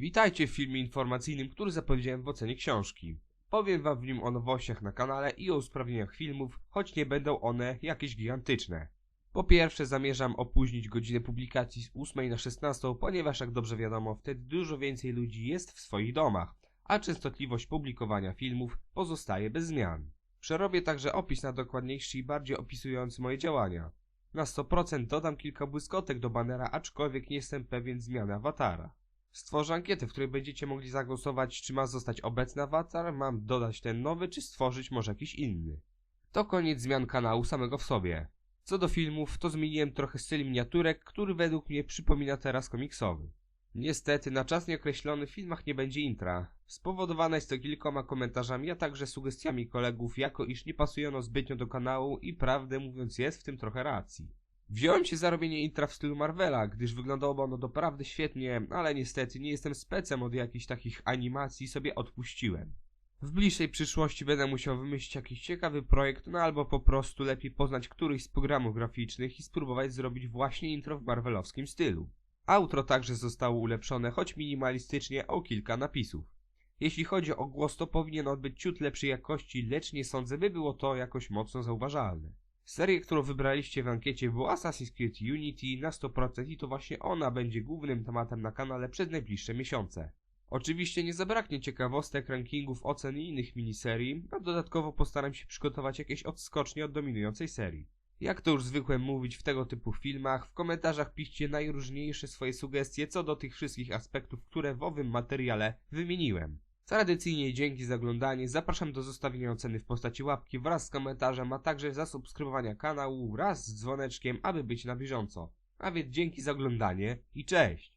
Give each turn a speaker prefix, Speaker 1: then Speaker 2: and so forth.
Speaker 1: Witajcie w filmie informacyjnym, który zapowiedziałem w ocenie książki. Powiem wam w nim o nowościach na kanale i o usprawnieniach filmów, choć nie będą one jakieś gigantyczne. Po pierwsze zamierzam opóźnić godzinę publikacji z 8 na 16, ponieważ jak dobrze wiadomo, wtedy dużo więcej ludzi jest w swoich domach, a częstotliwość publikowania filmów pozostaje bez zmian. Przerobię także opis na dokładniejszy i bardziej opisujący moje działania. Na 100% dodam kilka błyskotek do banera, aczkolwiek nie jestem pewien zmiany awatara. Stworzę ankietę, w której będziecie mogli zagłosować, czy ma zostać obecny awatar, mam dodać ten nowy, czy stworzyć może jakiś inny. To koniec zmian kanału samego w sobie. Co do filmów, to zmieniłem trochę styl miniaturek, który według mnie przypomina teraz komiksowy. Niestety, na czas nieokreślony w filmach nie będzie intra. Spowodowane jest to kilkoma komentarzami, a także sugestiami kolegów, jako iż nie pasujono zbytnio do kanału i prawdę mówiąc jest w tym trochę racji. Wziąłem się za robienie intra w stylu Marvela, gdyż wyglądało ono doprawdy świetnie, ale niestety nie jestem specem od jakichś takich animacji sobie odpuściłem. W bliższej przyszłości będę musiał wymyślić jakiś ciekawy projekt, no albo po prostu lepiej poznać któryś z programów graficznych i spróbować zrobić właśnie intro w marvelowskim stylu. Outro także zostało ulepszone, choć minimalistycznie o kilka napisów. Jeśli chodzi o głos, to powinien on być ciut lepszej jakości, lecz nie sądzę, by było to jakoś mocno zauważalne. Serię, którą wybraliście w ankiecie było Assassin's Creed Unity na 100% i to właśnie ona będzie głównym tematem na kanale przez najbliższe miesiące. Oczywiście nie zabraknie ciekawostek, rankingów, ocen i innych miniserii, a dodatkowo postaram się przygotować jakieś odskocznie od dominującej serii. Jak to już zwykłem mówić w tego typu filmach, w komentarzach piszcie najróżniejsze swoje sugestie co do tych wszystkich aspektów, które w owym materiale wymieniłem. Tradycyjnie dzięki za oglądanie, zapraszam do zostawienia oceny w postaci łapki wraz z komentarzem, a także zasubskrybowania kanału wraz z dzwoneczkiem, aby być na bieżąco. A więc dzięki za oglądanie i cześć!